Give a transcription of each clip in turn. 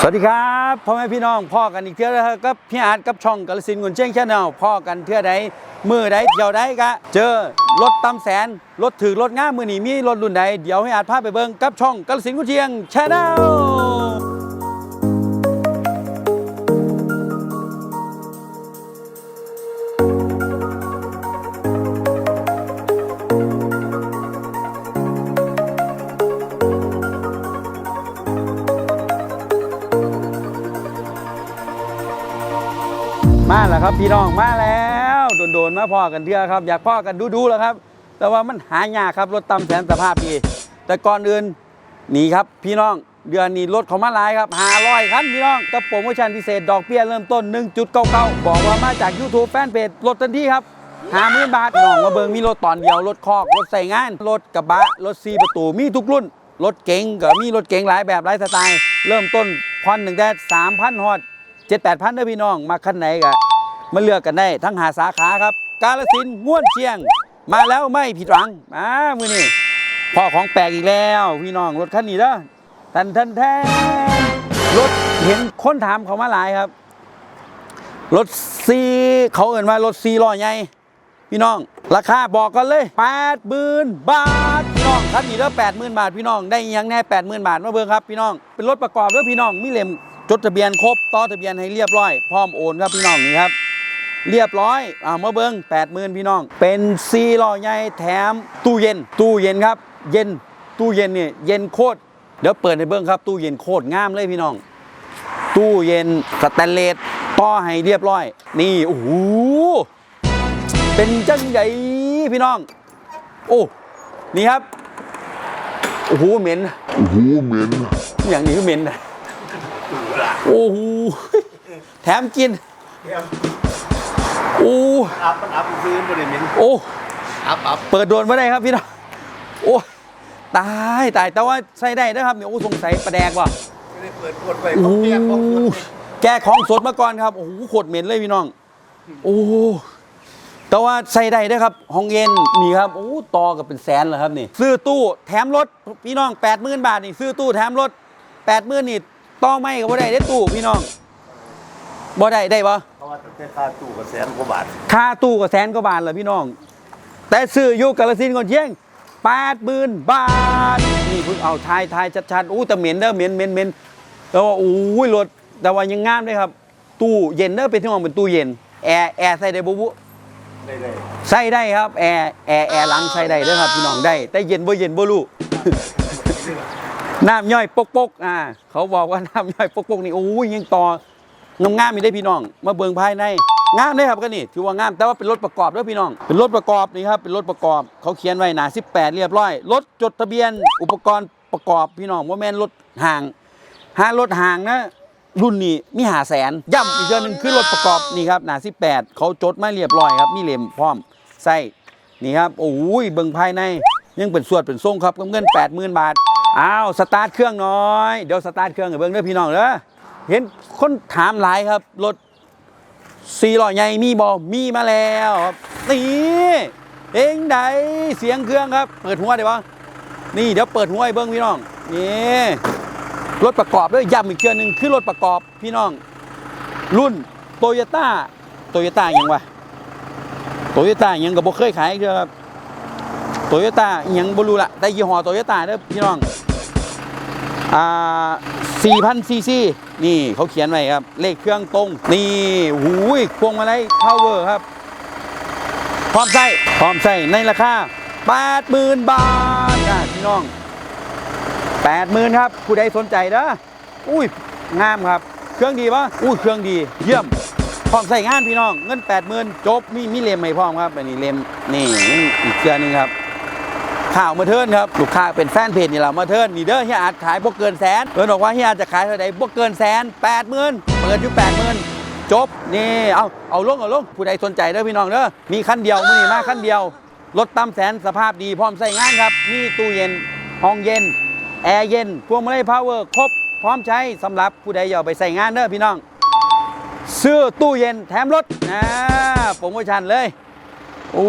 สวัสดีครับพ่อแม่พี่น้องพ่อกันอีกเทื่อแล้วกับพี่อาร์ตกับช่องกาลสินกุนเชียงแชนแนลพ่อกันเทื่อใดมือใดเดียวใดกะเจอรถตำแสนรถถือรถง่ามมือหนีมีรถรุ่นใดเดี๋ยวให้อาร์ตพาไปเบิ่งกับช่องกาลสินกุนเชียงแชนแนล มาแล้วครับพี่น้องมาแล้วโดนๆมาพ่อกันเทื่อครับ อยากพ่อกันดูๆแล้วครับ แต่ว่ามันหายากครับรถตำแสนสภาพดีแต่ก่อนอื่นหนีครับพี่น้องเดือนนี้รถเขามาลายครับ500คันพี่น้องกับโปรโมชั่นพิเศษดอกเบี้ยเริ่มต้น 1.99 บอกว่ามาจาก YouTube แฟนเพจรถทันทีครับหาหมื่นบาทน้องมาเบิงมีรถตอนเดียวรถคอกรถใส่งานรถกระบะรถซีประตูมีทุกรุ่นรถเก๋งก็มีรถเก๋งหลายแบบหลายสไตล์ เริ่มต้นผ่อนหนึ่งแต่3,000ฮอด 7 8 0 0 0เด้อพี่น้องมาคันไหนก็มาเลือกกันได้ทั้งหาสาขาครับ กาลสินง่วนเชียง มาแล้วไม่ผิดหวังมามือนี่พ่อของแปลกอีกแล้ว พี่น้องรถคันนี้เด้อทันทันแทนรถเห็นคนถามเขามาหลายครับ รถซีเขาเอ่นว่ารถซีล้อใหญ่พี่น้อง ราคาบอกกันเลย8 0 0 0 0บาทพี่น้องคันนี้เด้อ80,000บาทพี่น้องได้ยังแน่80,000บาทมาเบิ่งครับพี่น้องเป็นรถประกอบด้อพี่น้องมีเล่ม จดทะเบียนครบต่อทะเบียนให้เรียบร้อย พร้อมโอนครับพี่น้องนี่ครับ เรียบร้อยอ่ามาเบิ้ง80,000พี่น้อง เป็นซีล้อใหญ่แถมตู้เย็น ตู้เย็นครับ เย็นตู้เย็นเนี่ยเย็นโคตรเดี๋ยวเปิดให้เบิ้งครับ ตู้เย็นโคตรงามเลยพี่น้อง ตู้เย็นสแตนเลสต่อให้เรียบร้อย นี่โอ้โหเป็นจังใหญ่พี่น้อง โอ้นี่ครับโอ้โหเหม็นโอ้โหเหม็นอย่างนี้ก็เหม็นนะ โอ้โหแถมกินโอ้อัพมันอัพซื้อบริเวณโอ้อัพอัพเปิดโดนไม่ได้ครับพี่น้องโอ้ตายตายแต่ว่าใส่ได้นะครับเนี่ยโอ้สงสัยประแดกว่ะไม่ได้เปิดกดไปโอ้ของแก้ของกดแกของสดมาก่อนครับโอ้โหโคตรเหม็นเลยพี่น้อง โอ้แต่ว่าใส่ได้เด้อครับห้องเย็นนี่ครับโอ้ต่อกับเป็นแสนแล้วครับนี่ ซื้อตู้แถมรถพี่น้อง8 0,000บาทนี่ซื้อตู้แถมรถ8 0,000นี่ ต่อไม่ก็บ่ได้ได้ตู้พี่น้องบ่ได้ได้ปะเพราะว่าแต่ค่าตู้ก็แสนกว่าบาทค่าตู้ก็แสนกว่าบาทเลยพี่น้อง แต่ซื้ออยู่กาลสินธุ์ก่อนเชียงแปดหมื่นบาทนี่เพิ่งเอาทายทายชัดๆอู้แต่เหม็นเด้อเหม็นเหม็นเหม็นแต่ว่าอู้ยรถแต่ว่ายังงามเลยครับ ตู้เย็นเด้อเป็นที่มองเป็นตู้เย็นแอร์แอร์ใส่ได้บุบุได้เลยใส่ได้ครับแอร์แอร์แอร์หลังใส่ได้เด้อครับพี่น้องได้ แต่เย็นบ่เย็นบ่รู้ น้ำย่อยปกปกๆอ่า เขาบอกว่าน้ำย่อยปกปกๆนี่โอ้ยยังต่องามมีได้พี่น้อง มาเบิ่งภายในงามเลยครับก็นี่ถือว่างามแต่ว่าเป็นรถประกอบด้วยพี่น้อง เป็นรถประกอบนี่ครับเป็นรถประกอบ เขาเขียนไว้หนา18 เรียบร้อยรถจดทะเบียน อุปกรณ์ประกอบพี่น้องว่าแม่นรถห่างหารถห่างนะรุ่นนี้มีหาแสนย่ำอีกเดือนหนึ่งคือรถประกอบนี่ครับหนา18 เขาจดไมาเรียบร้อยครับมีเหลี่ยมพร้อมใส่นี่ครับโอ้ยเบิ่งภายในยังเป็นสวดเป็นทรงครับกับเงิน 80,000 บาท อ้าวสตาร์ทเครื่องน้อย เดี๋ยวสตาร์ทเครื่องให้เบิ่งเด้อพี่น้องเด้อเห็นคนถามหลายครับรถสี่ล้อใหญ่มีบอมีมาแล้วนี่เองใดเสียงเครื่องครับ เปิดหัวได้ปะนี่เดี๋ยวเปิดหัวให้เบิ่งพี่น้องนี่รถประกอบด้วยย้ำอีกเชือหนึ่งคือรถประกอบพี่น้อง รุ่นโตโยต้าโตโยต้ายังวะโตโยต้ายังก็บ่เคยขายเด้อครับโตโยต้ายังบ่รู้ละแต่ยี่ห้อโตโยต้าเด้อพี่น้อง อ่า4,000ซีซีนี่เขาเขียนไว้ครับ เลขเครื่องตรง นี่หูยพวงมาลัย power ครับ พร้อมใส่พร้อมใส่ในราคา80,000 บาทอะพี่น้อง80,000ครับ ผู้ใดสนใจเด้ออุ้ยงามครับ เครื่องดีปะอุ้ยเครื่องดี เยี่ยมพร้อมใส่งานพี่น้อง เงิน 80,000จบมีมีเลมให้พร้อมครับอันนี้เลมนี่อีกเครื่องนึงครับ ข่าวมาเทิร์นครับลูกค้าเป็นแฟนเพจนี่แหละมาเทิร์นนี่เด้อเฮียอาจขายพวกเกินแสนเพิ่นบอกว่าเฮียอาจจะขายเท่าไหร่พวกเกินแสนแปดหมื่นเปิดอยู่แปดหมื่นจบนี่เอาเอาลงเอาลงผู้ใดสนใจเด้อพี่น้องเด้อมีคันเดียวมือนี่มาคันเดียวรถตั้มแสนสภาพดีพร้อมใส่งานครับมีตู้เย็นห้องเย็นแอร์เย็นพวงมาลัยพาวเวอร์ครบพร้อมใช้สำหรับผู้ใดอยากไปใส่งานเด้อพี่น้องซื้อตู้เย็นแถมรถนะโปรโมชั่นเลยโอ้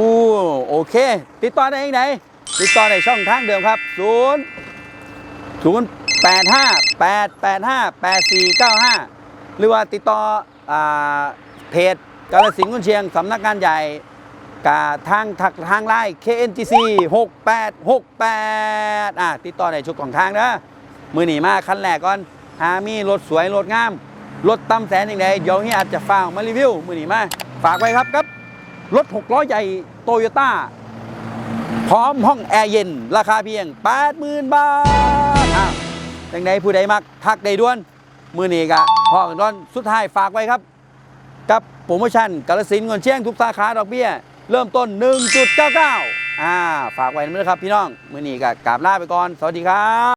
โอเค ติดต่อได้ที่ไหน ติดต่อในช่องทางเดิมครับ 0 0 8 5 885 8495 หรือว่าติดต่ออเพจกาลสินธุ์กุนเชียงสำนักงานใหญ่กาทางทักทางไลน์ KNGC 6868อะติดต่อในชุดของทางนะมือหนีมาคันแรกก่อนหามีรถสวย รถงาม รถตั้มแสนอย่างไรเดี๋ยวนี้อาจจะฟังมารีวิว มือหนีมา ฝากไว้ครับครับ รถ 6 ล้อใหญ่โตโยต้า พร้อมห้องแอร์เย็น ราคาเพียง 80,000 บาทอะจังใดผู้ใดมักทักได้ด่วน มือนี้กะพอกันตอนสุดท้ายฝากไว้ครับ กับโปรโมชั่นกาลสินเงินเชียงทุกสาขาดอกเบี้ย เริ่มต้น 1.99 อ่า ฝากไว้นะครับพี่น้อง มือนี้กะกราบลาไปก่อน สวัสดีครับ